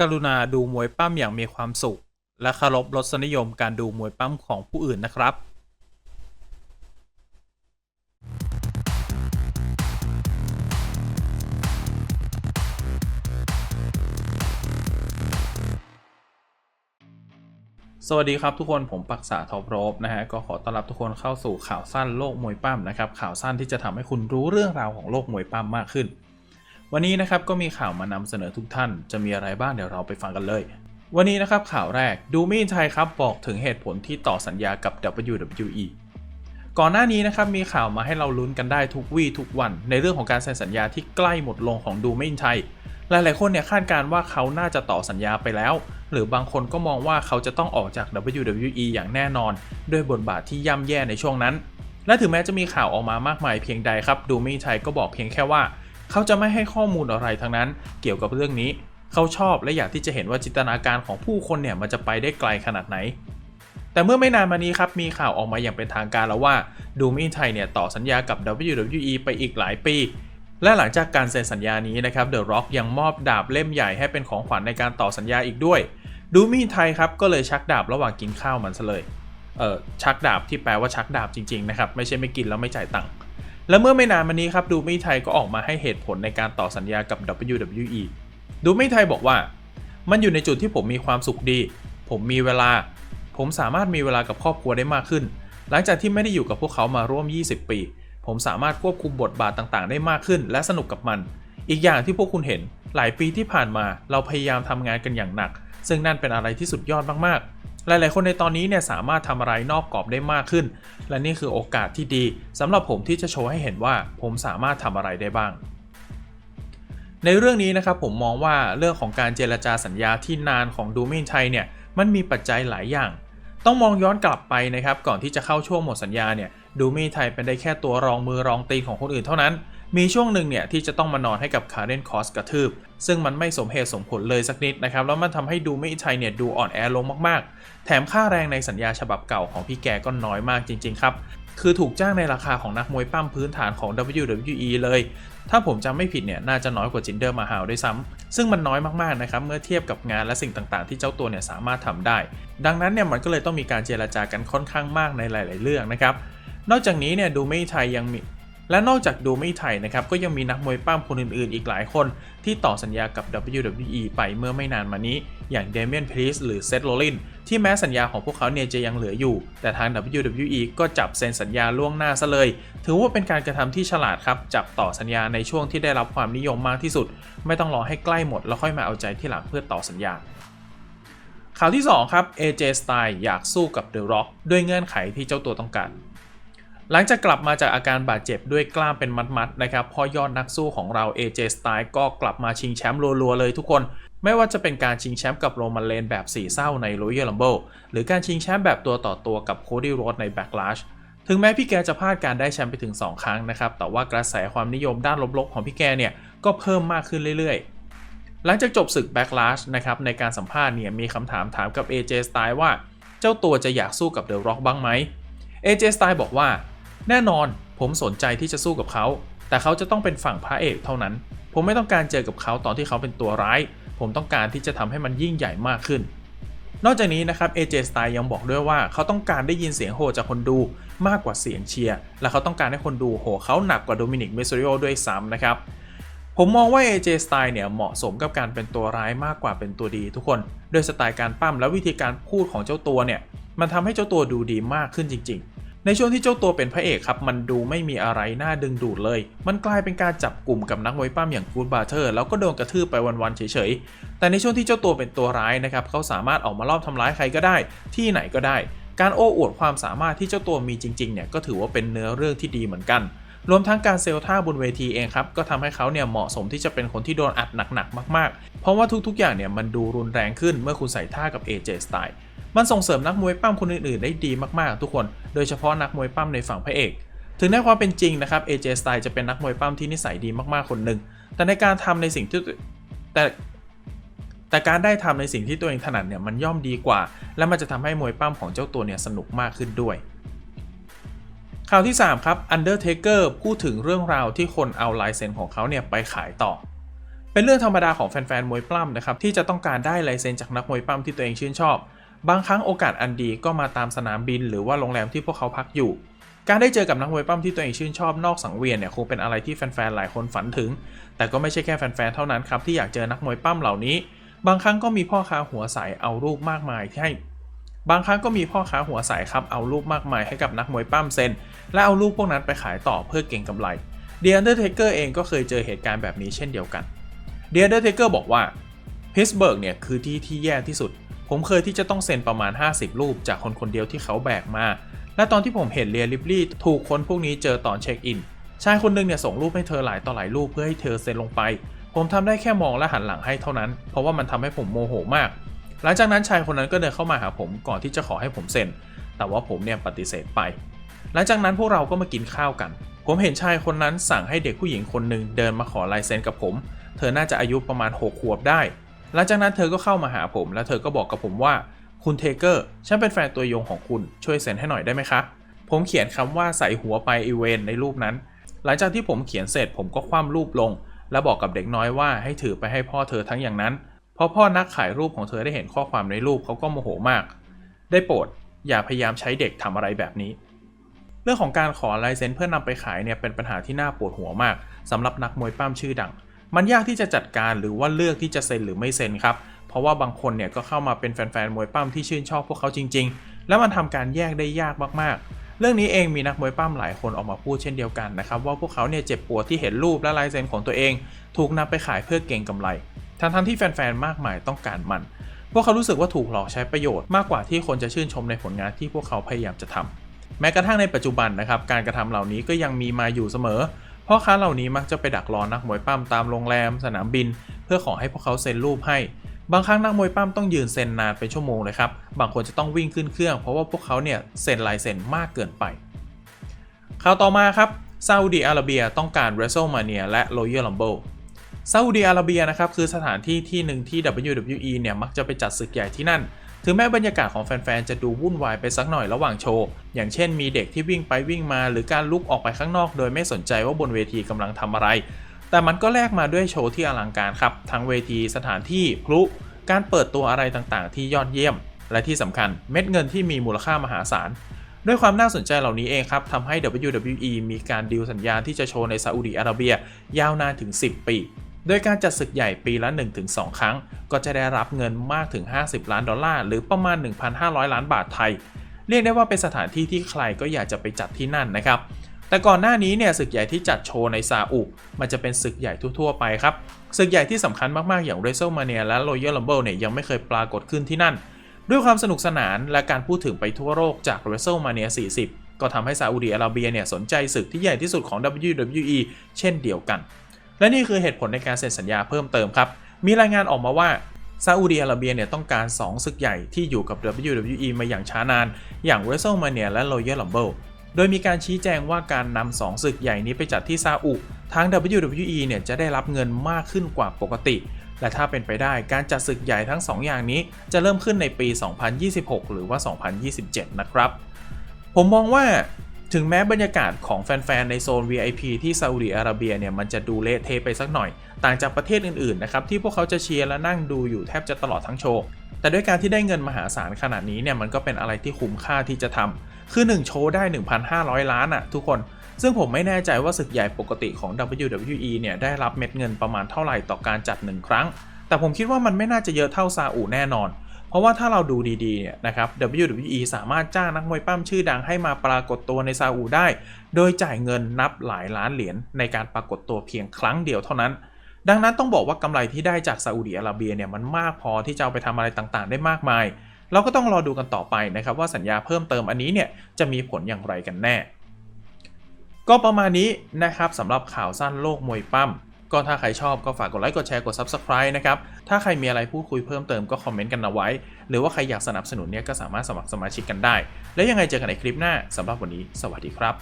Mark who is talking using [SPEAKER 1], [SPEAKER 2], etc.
[SPEAKER 1] กรุณาดูมวยปั้มอย่างมีความสุข และเคารพรสนิยมการดูมวยปั้มของผู้อื่นนะครับสวัสดีครับทุกคนผมปักษาทอปโรบนะฮะก็ขอต้อนรับทุกคนเข้าสู่ข่าวสั้นโลกมวยปั้มนะครับข่าวสั้นที่จะทำให้คุณรู้เรื่องราวของโลกมวยปั้มมากขึ้น วันนี้นะครับก็มีข่าวมานำเสนอทุกท่าน จะมีอะไรบ้างเดี๋ยวเราไปฟังกันเลย วันนี้นะครับข่าวแรกดูมี่ไทยครับบอกถึงเหตุผลที่ต่อสัญญากับ WWE ก่อนหน้านี้นะครับมีข่าวมาให้เราลุ้นกันได้ทุกวี่ทุกวัน ในเรื่องของการเซ็นสัญญาที่ใกล้หมดลงของดูมี่ไทยหลาย ๆ คนเนี่ยคาดการณ์ว่าเขาน่าจะต่อสัญญาไปแล้ว หรือบางคนก็มองว่าเขาจะต้องออกจาก WWE อย่างแน่นอน ด้วยบทบาทที่ย่ำแย่ในช่วงนั้น และถึงแม้จะมีข่าวออกมามากมายเพียงใดครับ ดูมี่ไทยก็บอกเพียงแค่ว่า เขาจะไม่ให้ข้อมูลอะไรทั้งนั้น เกี่ยวกับเรื่องนี้ เขาชอบและอยากที่จะเห็นว่าจินตนาการของผู้คนเนี่ยมันจะไปได้ไกลขนาดไหน แต่เมื่อไม่นานมานี้ครับมีข่าวออกมาอย่างเป็นทางการแล้วว่าดูมี่ไทยเนี่ยต่อสัญญากับ WWE ไปอีกหลายปี และหลังจากการเซ็นสัญญานี้นะครับเดอะร็อกยังมอบดาบเล่มใหญ่ให้เป็นของขวัญในการต่อสัญญาอีกด้วยดูมี่ไทยครับก็เลยชักดาบระหว่างกินข้าวมันซะเลยเออชักดาบที่แปลว่าชักดาบจริงๆนะครับไม่ใช่ไม่กินแล้วไม่จ่ายตังค์ และเมื่อไม่นานมานี้ครับดูมี่ไทยก็ออกมาให้เหตุผลในการต่อสัญญากับ WWE ดูมี่ไทยบอกว่า มันอยู่ในจุดที่ผมมีความสุขดี ผมมีเวลา ผมสามารถมีเวลากับครอบครัวได้มากขึ้น หลังจากที่ไม่ได้อยู่กับพวกเขามาร่วม 20 ปี ผมสามารถควบคุมบทบาทต่างๆ ได้มากขึ้น และสนุกกับมัน อีกอย่างที่พวกคุณเห็น หลายปีที่ผ่านมา เราพยายามทำงานกันอย่างหนัก ซึ่งนั่นเป็นอะไรที่สุดยอดมากๆ หลาย ๆ คนในตอนนี้เนี่ยสามารถทำอะไรนอกกรอบได้มากขึ้น และนี่คือโอกาสที่ดีสำหรับผมที่จะโชว์ให้เห็นว่าผมสามารถทำอะไรได้บ้าง ในเรื่องนี้นะครับผมมองว่าเรื่องของการเจรจาสัญญาที่นานของดูมินไทยเนี่ยมันมีปัจจัยหลายอย่าง ต้องมองย้อนกลับไปนะครับก่อนที่จะเข้าช่วงหมดสัญญาเนี่ยดูมินไทยเป็นได้แค่ตัวรองมือรองตีนของคนอื่นเท่านั้น มีช่วงหนึ่งเนี่ยที่จะต้องมานอนให้กับคาร์เดนคอสกระทืบ ซึ่งมันไม่สมเหตุสมผลเลยสักนิดนะครับ แล้วมันทำให้ดูไมินไทยเนี่ยดูอ่อนแอลงมากๆ แถมค่าแรงในสัญญาฉบับเก่าของพี่แกก็น้อยมากจริง ๆ ครับ คือถูกจ้างในราคาของนักมวยปั้มพื้นฐานของ WWE เลย ถ้าผมจำไม่ผิดเนี่ยน่าจะน้อยกว่าจินเดอร์มาฮาวด้วยซ้ำซึ่งมันน้อยมากๆนะครับเมื่อเทียบกับงานและสิ่งต่างๆ ที่เจ้าตัวเนี่ยสามารถทำได้ ดังนั้นเนี่ยมันก็เลยต้องมีการเจรจากันค่อนข้างมากในหลาย ๆ เรื่องนะครับนอกจากนี้เนี่ยดูไม่ไทยยังมี และนอกจากดูไม่ไทยนะครับก็ยังมีนักมวยปั้มคนอื่นๆ อีกหลายคน ที่ต่อสัญญากับ WWE ไปเมื่อไม่นานมานี้ อย่างเดเมียนพลีสหรือเซธโรลินที่แม้สัญญาของพวกเขาเนี่ยจะยังเหลืออยู่ แต่ทาง WWE ก็จับเซ็นสัญญาล่วงหน้าซะเลย ถือว่าเป็นการกระทำที่ฉลาดครับ จับต่อสัญญาในช่วงที่ได้รับความนิยมมากที่สุด ไม่ต้องรอให้ใกล้หมดแล้วค่อยมาเอาใจที่หลังเพื่อต่อสัญญาข่าวที่2ครับ AJ Styles อยากสู้กับ The Rock ด้วยเงื่อนไขที่เจ้าตัวต้องการ หลังจากกลับมาจากอาการบาดเจ็บด้วยกล้ามเป็นมัดๆนะครับพ่อยอดนักสู้ของเรา AJ Styles ก็กลับมาชิงแชมป์รัวๆเลยทุกคน ไม่ว่าจะเป็นการชิงแชมป์กับโรมันเลนแบบสีเศร้าใน Royal Rumble หรือการชิงแชมป์แบบตัวต่อตัวกับโคดี้โรดใน Backlash ถึงแม้พี่แกจะพลาดการได้แชมป์ไปถึง 2 ครั้งนะครับแต่ว่ากระแสความนิยมด้านลบๆของพี่แกเนี่ยก็เพิ่มมากขึ้นเรื่อยๆ หลังจากจบศึก Backlash นะครับในการสัมภาษณ์เนี่ยมีคำถามถามกับ AJ Styles ว่า เจ้าตัวจะอยากสู้กับ The Rock บ้างไหม AJ Styles บอกว่า แน่นอนผมสนใจที่จะสู้กับเขา แต่เขาจะต้องเป็นฝั่งพระเอกเท่านั้น ผมไม่ต้องการเจอกับเขาตอนที่เขาเป็นตัวร้าย ผมต้องการที่จะทำให้มันยิ่งใหญ่มากขึ้น นอกจากนี้นะครับ AJ Style ยังบอกด้วยว่าเขาต้องการได้ยินเสียงโหจากคนดูมากกว่าเสียงเชียร์ และเขาต้องการให้คนดูโหเขาหนักกว่าโดมินิกเมซริโอด้วยซ้ำนะครับ ผมมองว่า AJ Style เนี่ยเหมาะสมกับการเป็นตัวร้ายมากกว่าเป็นตัวดีทุกคน โดยสไตล์การปั้มและวิธีการพูดของเจ้าตัวเนี่ย มันทำให้เจ้าตัวดูดีมากขึ้นจริงๆ ในช่วงที่เจ้าตัวเป็นพระเอกครับ มันดูไม่มีอะไรน่าดึงดูดเลย มันกลายเป็นการจับกลุ่มกับนักมวยปั้มอย่างกูดบาร์เทอร์แล้วก็โดนกระทืบไปวันๆเฉยๆ แต่ในช่วงที่เจ้าตัวเป็นตัวร้ายนะครับเขาสามารถออกมาลอบทำร้ายใครก็ได้ ที่ไหนก็ได้ การโอ้อวดความสามารถที่เจ้าตัวมีจริงๆเนี่ยก็ถือว่าเป็นเนื้อเรื่องที่ดีเหมือนกันรวมทั้งการเซลท่าบนเวทีเองครับ ก็ทำให้เขาเนี่ยเหมาะสมที่จะเป็นคนที่โดนอัดหนักๆมากๆ เพราะว่าทุกๆ อย่างเนี่ยมันดูรุนแรงขึ้นเมื่อคุณใส่ท่ากับ AJ Style มันส่งเสริมนักมวยปั้มคนอื่นๆ ได้ดีมากๆ ทุกคน โดยเฉพาะนักมวยปั้มในฝั่งพระเอก ถึงในความเป็นจริงนะครับ AJ Style จะเป็นนักมวยปั้มที่นิสัยดีมากๆ คนหนึ่ง แต่ในการทำในสิ่งที่แต่แต่การได้ทำในสิ่งที่ตัวเองถนัดเนี่ยมันย่อมดีกว่า และมันจะทำให้มวยปั้มของเจ้าตัวเนี่ยสนุกมากขึ้นด้วย ข่าวที่ 3 ครับ Undertaker พูดถึงเรื่องราวที่คนเอาลายเซ็นของเขาเนี่ยไปขายต่อ เป็นเรื่องธรรมดาของแฟนๆมวยปล้ำนะครับที่จะต้องการได้ลายเซ็นจากนักมวยปล้ำที่ตัวเองชื่นชอบ บางครั้งโอกาสอันดีก็มาตามสนามบิน หรือว่าโรงแรมที่พวกเขาพักอยู่ การได้เจอกับนักมวยปล้ำที่ตัวเองชื่นชอบนอกสังเวียนเนี่ยคงเป็นอะไรที่แฟนๆหลายคนฝันถึง แต่ก็ไม่ใช่แค่แฟนๆเท่านั้นครับที่อยากเจอนักมวยปล้ำเหล่านี้ บางครั้งก็มีพ่อค้าหัวใสเอารูปมากมายที่ให้บางครั้งก็มีพ่อค้าหัวใสครับเอารูปมากมายให้กับนักมวยปล้ำเซ็นและเอารูปพวกนั้นไปขายต่อเพื่อเก็งกำไรเดียนเดอร์เทเกอร์เองก็เคยเจอเหตุการณ์แบบนี้เช่นเดียวกัน เดียเดอร์เทเกอร์บอกว่าพิสเบิร์กเนี่ยคือที่ที่แย่ที่สุด ผมเคยที่จะต้องเซ็นประมาณ 50 รูปจากคนคนเดียวที่เขาแบกมา และตอนที่ผมเห็นเรียลิบลี่ถูกคนพวกนี้เจอตอนเช็คอิน ชายคนหนึงเนี่ยส่งรูปให้เธอหลายต่อหลายรูปเพื่อให้เธอเซ็นลงไป ผมทำได้แค่มองและหันหลังให้เท่านั้น เพราะว่ามันทำให้ผมโมโหมาก หลังจากนั้นชายคนนั้นก็เดินเข้ามาหาผมก่อนที่จะขอให้ผมเซ็น แต่ว่าผมเนี่ยปฏิเสธไป หลังจากนั้นพวกเราก็มากินข้าวกัน ผมเห็นชายคนนั้นสั่งให้เด็กผู้หญิงคนหนึ่งเดินมาขอลายเซ็นกับผม เธอน่าจะอายุประมาณ 6 ขวบได้ หลังจากนั้นเธอก็เข้ามาหาผม แล้วเธอก็บอกกับผมว่าคุณเทเกอร์ฉันเป็นแฟนตัวยงของคุณช่วยเซ็นให้หน่อยได้ไหมคะผมเขียนคำว่าใส่หัวไปอีเวนในรูปนั้น หลังจากที่ผมเขียนเสร็จผมก็คว่ำรูปลง และบอกกับเด็กน้อยว่าให้ถือไปให้พ่อเธอทั้งอย่างนั้นพอพ่อนักขายรูปของเธอได้เห็นข้อความในรูปเขาก็โมโหมาก ได้โปรดอย่าพยายามใช้เด็กทำอะไรแบบนี้ เรื่องของการขอลายเซ็นเพื่อนำไปขายเนี่ยเป็นปัญหาที่น่าปวดหัวมากสำหรับนักมวยปั้มชื่อดัง มันยากที่จะจัดการหรือว่าเลือกที่จะเซ็นหรือไม่เซ็นครับ เพราะว่าบางคนเนี่ยก็เข้ามาเป็นแฟนๆมวยปั้มที่ชื่นชอบพวกเขาจริง ๆ แล้วมันทำการแยกได้ยากมากๆ เรื่องนี้เองมีนักมวยปั้มหลายคนออกมาพูดเช่นเดียวกันนะครับว่าพวกเขาเนี่ยเจ็บปวดที่เห็นรูปและลายเซ็นของตัวเอง ถูกนำไปขายเพื่อเก็งกำไร ทั้งๆที่แฟนๆมากมายต้องการมัน พวกเขารู้สึกว่าถูกหลอกใช้ประโยชน์มากกว่าที่คนจะชื่นชมในผลงานที่พวกเขาพยายามจะทำแม้กระทั่งในปัจจุบันนะครับ การกระทำเหล่านี้ก็ยังมีมาอยู่เสมอ พ่อค้าเหล่านี้มักจะไปดักรอนักมวยปั้มตามโรงแรม สนามบิน เพื่อขอให้พวกเขาเซ็นรูปให้ บางครั้งนักมวยปั้มต้องยืนเซ็นนานเป็นชั่วโมงเลยครับ บางคนจะต้องวิ่งขึ้นเครื่องเพราะว่าพวกเขาเนี่ยเซ็นลายเซ็นมากเกินไป ข่าวต่อมาครับซาอุดีอาระเบียต้องการ WrestleMania และ Royal Rumble ซาอุดีอาระเบียนะครับคือสถานที่ที่หนึ่งที่ WWE เนี่ยมักจะไปจัดศึกใหญ่ที่นั่น ถึงแม้บรรยากาศของแฟนๆ จะดูวุ่นวายไปสักหน่อยระหว่างโชว์ อย่างเช่นมีเด็กที่วิ่งไปวิ่งมา หรือการลุกออกไปข้างนอก โดยไม่สนใจว่าบนเวทีกำลังทำอะไร แต่มันก็แลกมาด้วยโชว์ที่อลังการครับ ทั้งเวทีสถานที่พลุ การเปิดตัวอะไรต่างๆ ที่ยอดเยี่ยม และที่สำคัญเม็ดเงินที่มีมูลค่ามหาศาลด้วยความน่าสนใจเหล่านี้เองครับทำให้ WWE มีการดีลสัญญาที่จะโชว์ในซาอุดีอาระเบีย ยาวนานถึง 10 ปี โดยการจัดศึกใหญ่ปีละ 1-2 ครั้ง ก็จะได้รับเงินมากถึง 50 ล้านดอลลาร์หรือประมาณ 1,500 ล้านบาทไทย เรียกได้ว่าเป็นสถานที่ที่ใครก็อยากจะไปจัดที่นั่นนะครับแต่ก่อนหน้านี้เนี่ยศึกใหญ่ที่จัดโชว์ในซาอุมันจะเป็นศึกใหญ่ทั่วๆไปครับศึกใหญ่ที่สำคัญมากๆอย่าง WrestleMania และ Royal Rumble เนี่ยยังไม่เคยปรากฏขึ้นที่นั่น ด้วยความสนุกสนานและการพูดถึงไปทั่วโลกจาก WrestleMania 40 ก็ทำให้ซาอุดีอาระเบียเนี่ยสนใจศึกที่ใหญ่ที่สุดของ WWE เช่นเดียวกัน และนี่คือเหตุผลในการเซ็นสัญญาเพิ่มเติมครับ มีรายงานออกมาว่าซาอุดีอาระเบียเนี่ยต้องการ 2 ศึกใหญ่ที่อยู่กับ WWE มาอย่างช้านาน อย่าง WrestleMania และ Royal Rumble โดยมีการชี้แจงว่าการนำ2ศึกใหญ่นี้ไปจัดที่ซาอุทาง WWE เนี่ยจะได้รับเงินมากขึ้นกว่าปกติ และถ้าเป็นไปได้การจัดศึกใหญ่ทั้ง 2 อย่างนี้ จะเริ่มขึ้นในปี 2026 หรือว่า 2027 นะครับ ผมมองว่า ถึงแม้บรรยากาศของแฟนๆ ในโซน VIP ที่ซาอุดิอาระเบียเนี่ยมันจะดูเละเทะไปสักหน่อย ต่างจากประเทศอื่นๆ นะครับ ที่พวกเขาจะเชียร์และนั่งดูอยู่แทบจะตลอดทั้งโชว์ แต่ด้วยการที่ได้เงินมหาศาลขนาดนี้เนี่ยมันก็เป็นอะไรที่คุ้มค่าที่จะทำคือ 1 โชว์ได้ 1,500 ล้านอะทุกคน ซึ่งผมไม่แน่ใจว่าศึกใหญ่ปกติของ WWE เนี่ยได้รับเม็ดเงินประมาณเท่าไหร่ต่อการจัด 1 ครั้ง แต่ผมคิดว่ามันไม่น่าจะเยอะเท่าซาอุแน่นอน เพราะว่าถ้าเราดูดีๆเนี่ยนะครับ WWE สามารถจ้างนักมวยปั้มชื่อดังให้มาปรากฏตัวในซาอุได้ โดยจ่ายเงินนับหลายล้านเหรียญในการปรากฏตัวเพียงครั้งเดียวเท่านั้น ดังนั้นต้องบอกว่ากำไรที่ได้จากซาอุดิอาระเบียเนี่ยมันมากพอที่จะเอาไปทำอะไรต่างๆ ได้มากมาย เราก็ต้องรอดูกันต่อไปนะครับว่าสัญญาเพิ่มเติมอันนี้เนี่ยจะมีผลอย่างไรกันแน่ ก็ประมาณนี้นะครับสำหรับข่าวสั้นโลกมวยปั้ม ก็ถ้าใครชอบก็ฝากกดไลค์ กดแชร์ กด Subscribe นะครับ ถ้าใครมีอะไรพูดคุยเพิ่มเติมก็คอมเมนต์กันเอาไว้ หรือว่าใครอยากสนับสนุนเนี่ยก็สามารถสมัครสมาชิกกันได้ แล้วยังไงเจอกันในคลิปหน้าสำหรับวันนี้ สวัสดีครับ